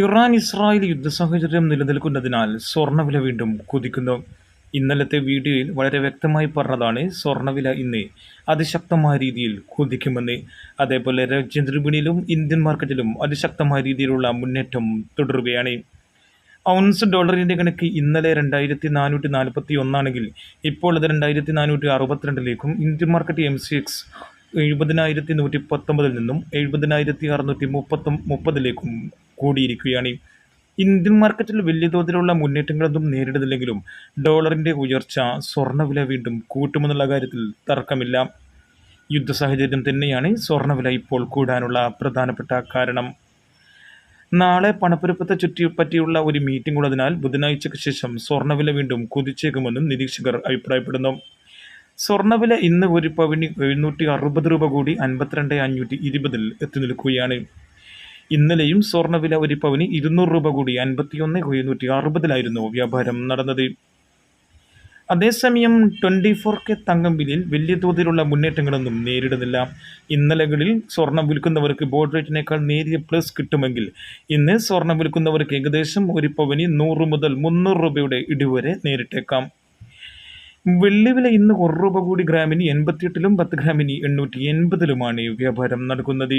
Iran Israel യുദ്ധ സാഹചര്യം നിലനിൽക്കുന്നതിനാൽ സ്വർണവില വീണ്ടും കുതിക്കുന്നു. ഇന്നലത്തെ വീഡിയോയിൽ വളരെ വ്യക്തമായി പറഞ്ഞതാണ് സ്വർണവില ഇന്ന് അതിശക്തമായ രീതിയിൽ കുതിക്കുമെന്ന്. അതേപോലെ രാജ്യാന്തര ഇന്ത്യൻ മാർക്കറ്റിലും അതിശക്തമായ രീതിയിലുള്ള മുന്നേറ്റം തുടരുകയാണ്. ഔൺസ് ഡോളറിന്റെ കണക്ക് ഇന്നലെ രണ്ടായിരത്തി നാനൂറ്റി നാൽപ്പത്തി ഒന്നാണെങ്കിൽ ഇപ്പോൾ അത് രണ്ടായിരത്തി നാനൂറ്റി അറുപത്തിരണ്ടിലേക്കും Indian market M C X എഴുപതിനായിരത്തി നൂറ്റി പത്തൊമ്പതിൽ നിന്നും എഴുപതിനായിരത്തി അറുന്നൂറ്റി മുപ്പത്തൊ മുപ്പതിലേക്കും കൂടിയിരിക്കുകയാണ്. ഇന്ത്യൻ മാർക്കറ്റിൽ വലിയ തോതിലുള്ള മുന്നേറ്റങ്ങളൊന്നും നേരിടുന്നില്ലെങ്കിലും ഡോളറിന്റെ ഉയർച്ച സ്വർണവില വീണ്ടും കൂട്ടുമെന്നുള്ള കാര്യത്തിൽ തർക്കമില്ല. യുദ്ധ സാഹചര്യം തന്നെയാണ് സ്വർണവില ഇപ്പോൾ കൂടാനുള്ള പ്രധാനപ്പെട്ട കാരണം. നാളെ പണപ്പെരുപ്പത്തെ ചുറ്റി പറ്റിയുള്ള ഒരു മീറ്റിംഗ് ഉള്ളതിനാൽ ബുധനാഴ്ചയ്ക്ക് ശേഷം സ്വർണവില വീണ്ടും കുതിച്ചേക്കുമെന്നും നിരീക്ഷകർ അഭിപ്രായപ്പെടുന്നു. സ്വർണവില ഇന്ന് ഒരു പവന് എഴുന്നൂറ്റി അറുപത് രൂപ കൂടി അൻപത്തിരണ്ട് അഞ്ഞൂറ്റി ഇരുപതിൽ എത്തി നിൽക്കുകയാണ്. ഇന്നലെയും സ്വർണവില ഒരു പവന് ഇരുന്നൂറ് രൂപ കൂടി അൻപത്തിയൊന്ന് എഴുന്നൂറ്റി അറുപതിലായിരുന്നു വ്യാപാരം നടന്നത്. അതേസമയം ട്വന്റി ഫോർ കെ തങ്കം വിലയിൽ വലിയ തോതിലുള്ള മുന്നേറ്റങ്ങളൊന്നും നേരിടുന്നില്ല. ഇന്നലകളിൽ സ്വർണം വിൽക്കുന്നവർക്ക് ബോർഡ് റേറ്റിനേക്കാൾ നേരിയ പ്ലസ് കിട്ടുമെങ്കിൽ ഇന്ന് സ്വർണം വിൽക്കുന്നവർക്ക് ഏകദേശം ഒരു പവന് നൂറ് മുതൽ മുന്നൂറ് രൂപയുടെ ഇടിവരെ നേരിട്ടേക്കാം. വെള്ളിവില ഇന്ന് ഒരു രൂപ കൂടി ഗ്രാമിന് എൺപത്തിയെട്ടിലും പത്ത് ഗ്രാമിന് എണ്ണൂറ്റി എൺപതിലുമാണ് വ്യാപാരം നടക്കുന്നത്.